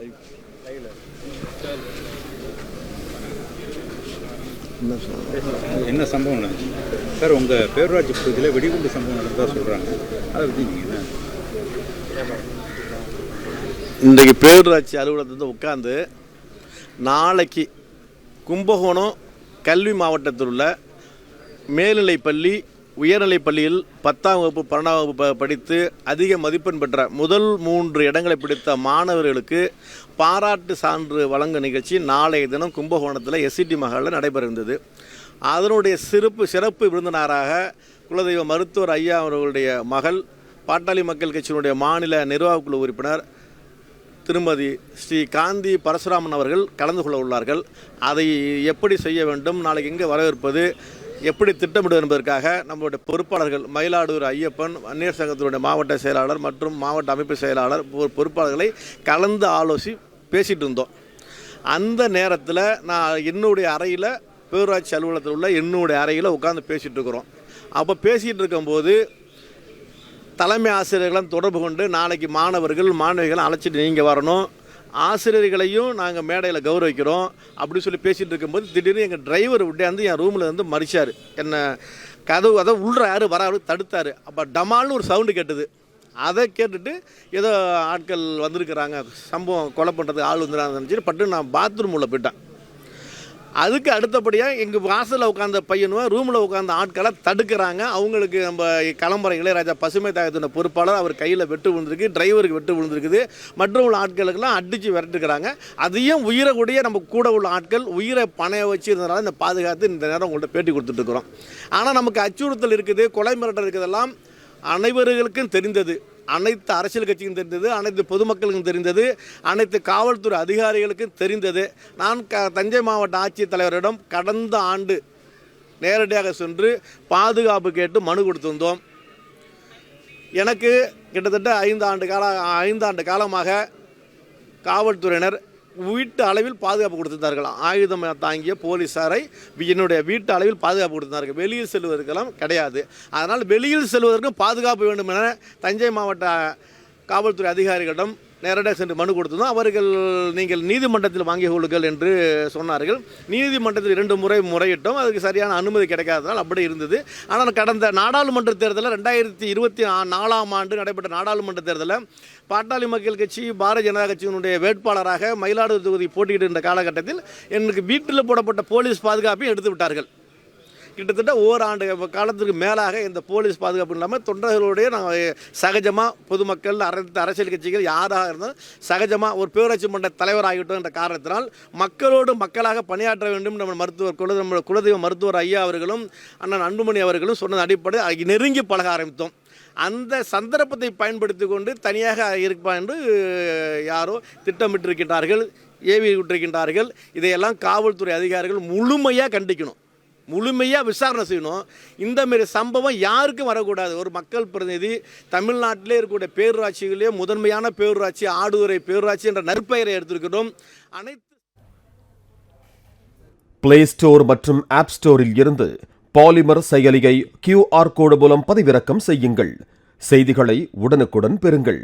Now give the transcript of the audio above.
என்ன என்ன சம்பவம் நடந்துச்சு? சார் உங்கள் பேரூராட்சி பகுதியில் வெடிகுண்டு சம்பவம் நடந்ததா சொல்கிறாங்க அதை பற்றி நீங்கள் என்ன? இன்றைக்கு பேரூராட்சி அலுவலகத்தில் உட்காந்து நாளைக்கு கும்பகோணம் கல்வி மாவட்டத்தில் உள்ள மேல்நிலைப்பள்ளி உயர்நிலைப் பள்ளியில் பத்தாம் வகுப்பு பன்னெண்டாம் வகுப்பு படித்து அதிக மதிப்பெண் பெற்ற முதல் மூன்று இடங்களை பிடித்த மாணவர்களுக்கு பாராட்டு சான்று வழங்கும் நிகழ்ச்சி நாளைய தினம் கும்பகோணத்தில் எஸ்சிடி மகளில் நடைபெற அதனுடைய சிறப்பு சிறப்பு விருந்தினராக குலதெய்வ மருத்துவர் ஐயா அவர்களுடைய மகள் பாட்டாளி மக்கள் கட்சியினுடைய மாநில நிர்வாக குழு உறுப்பினர் திருமதி ஸ்ரீ காந்தி பரசுராமன் அவர்கள் கலந்து கொள்ள உள்ளார்கள். அதை எப்படி செய்ய வேண்டும் நாளைக்கு எங்கே வரவேற்பது எப்படி திட்டமிடுவது என்பதற்காக நம்மளுடைய பொறுப்பாளர்கள் மயிலாடூர் ஐயப்பன் அந்நியர் சங்கத்தினுடைய மாவட்ட செயலாளர் மற்றும் மாவட்ட அமைப்பு செயலாளர் பொறுப்பாளர்களை கலந்து ஆலோசி பேசிகிட்டு இருந்தோம். அந்த நேரத்தில் நான் என்னுடைய அறையில் பேரூராட்சி அலுவலகத்தில் உள்ள என்னுடைய அறையில் உட்காந்து பேசிகிட்டு இருக்கிறோம். அப்போ பேசிகிட்டு இருக்கும்போது தலைமை ஆசிரியர்களும் தொடர்பு கொண்டு நாளைக்கு மாணவர்கள் மாணவிகளை அழைச்சிட்டு நீங்கள் வரணும். ஆசிரியர்களையும் நாங்கள் மேடையில் கௌரவிக்கிறோம். அப்படின்னு சொல்லி பேசிகிட்டு இருக்கும்போது திடீர்னு எங்கள் டிரைவர் விட்டாந்து என் ரூமில் வந்து மறிச்சார். என்னை கதவு அதை உள்ள யார் வராரு தடுத்தார். அப்போ டமால்னு ஒரு சவுண்டு கேட்டது. அதை கேட்டுட்டு ஏதோ ஆட்கள் வந்திருக்கிறாங்க. சம்பவம் கொலை பண்ணுறதுக்கு ஆள் வந்துடுறாங்கன்னு நினச்சிட்டு பட்டு நான் பாத்ரூம் உள்ளே போயிட்டேன். அதுக்கு அடுத்தபடியாக எங்கள் வாசலில் உட்காந்த பையனும் ரூமில் உட்காந்த ஆட்களை தடுக்கிறாங்க. அவங்களுக்கு நம்ம கிளம்புற இளையராஜா பசுமை தாயத்தின பொறுப்பாளர் அவர் கையில் வெட்டு விழுந்திருக்கு டிரைவருக்கு வெட்டு விழுந்திருக்குது. மற்ற உள்ள ஆட்களுக்கெல்லாம் அடித்து விரட்டுக்கிறாங்க அதையும் உயிரை கூடிய நம்ம கூட உள்ள ஆட்கள் உயிரை பணைய வச்சு இருந்தனால இந்த பாதுகாத்து இந்த நேரம் உங்கள்கிட்ட பேட்டி கொடுத்துட்டு இருக்கிறோம். ஆனால் நமக்கு அச்சுறுத்தல் இருக்குது கொலை மிரட்டல் இருக்குதெல்லாம் அனைவர்களுக்கும் தெரிந்தது. அனைத்து அரசியல் கட்சிக்கும் தெரிந்தது அனைத்து பொதுமக்களுக்கும் தெரிந்தது அனைத்து காவல்துறை அதிகாரிகளுக்கும் தெரிந்தது. நான் க தஞ்சை மாவட்ட ஆட்சித்தலைவரிடம் கடந்த ஆண்டு நேரடியாக சென்று பாதுகாப்பு கேட்டு மனு கொடுத்திருந்தோம். எனக்கு கிட்டத்தட்ட ஐந்து ஆண்டு கால ஐந்தாண்டு காலமாக காவல்துறையினர் வீட்டு அளவில் பாதுகாப்பு கொடுத்திருந்தார்கள். ஆயுதம் தாங்கிய போலீஸாரை என்னுடைய வீட்டு அளவில் பாதுகாப்பு கொடுத்திருந்தார்கள். வெளியில் செல்வதற்கெல்லாம் கிடையாது. அதனால் வெளியில் செல்வதற்கும் பாதுகாப்பு வேண்டும் என தஞ்சை மாவட்ட காவல்துறை அதிகாரிகளிடம் நேரடியாக சென்று மனு கொடுத்ததும் அவர்கள் நீங்கள் நீதிமன்றத்தில் வாங்கிக் கொள்ளுங்கள் என்று சொன்னார்கள். நீதிமன்றத்தில் இரண்டு முறை முறையிட்டோம். அதுக்கு சரியான அனுமதி கிடைக்காததால் அப்படி இருந்தது. ஆனால் கடந்த நாடாளுமன்ற தேர்தலில் ரெண்டாயிரத்தி இருபத்தி நாலாம் ஆண்டு நடைபெற்ற நாடாளுமன்ற தேர்தலில் பாட்டாளி மக்கள் கட்சி பாரதிய ஜனதா கட்சியினுடைய வேட்பாளராக மயிலாடுதுறை தொகுதி போட்டியிடுகின்ற காலகட்டத்தில் எனக்கு வீட்டில் போடப்பட்ட போலீஸ் பாதுகாப்பையும் எடுத்து விட்டார்கள். கிட்டத்தட்ட ஓராண்டு காலத்துக்கு மேலாக இந்த போலீஸ் பாதுகாப்பு இல்லாமல் தொண்டர்களுடைய நாங்கள் சகஜமாக பொதுமக்கள் அரசு அரசியல் கட்சிகள் யாராக இருந்தாலும் சகஜமாக ஒரு பேரூராட்சி மன்ற தலைவராகிட்டோம் என்ற காரணத்தினால் மக்களோடு மக்களாக பணியாற்ற வேண்டும் நம்ம மருத்துவர் குல நம்ம குலதெய்வ மருத்துவர் ஐயா அவர்களும் அண்ணன் அன்புமணி அவர்களும் சொன்னது அடிப்படை நெருங்கி பழக ஆரம்பித்தோம். அந்த சந்தர்ப்பத்தை பயன்படுத்தி கொண்டு தனியாக இருப்பா என்று யாரோ திட்டமிட்டிருக்கின்றார்கள் ஏவி விட்டிருக்கின்றார்கள். இதையெல்லாம் காவல்துறை அதிகாரிகள் முழுமையாக கண்டிக்கணும். முழுமையாக விசாரணை செய்யணும். இந்தமாரி சம்பவம் யாருக்கும் வரக்கூடாது. ஒரு மக்கள் பிரதிநிதி தமிழ்நாட்டிலே இருக்கக்கூடிய பேரூராட்சிகளே முதன்மையான பேரூராட்சி ஆடுதுறை பேரூராட்சி என்ற நற்பெயரை எடுத்திருக்கிறோம். அனைத்து பிளே ஸ்டோர் மற்றும் ஆப் ஸ்டோரில் இருந்து பாலிமர் செயலியை கியூஆர் கோடு மூலம் பதிவிறக்கம் செய்யுங்கள். செய்திகளை உடனுக்குடன் பெறுங்கள்.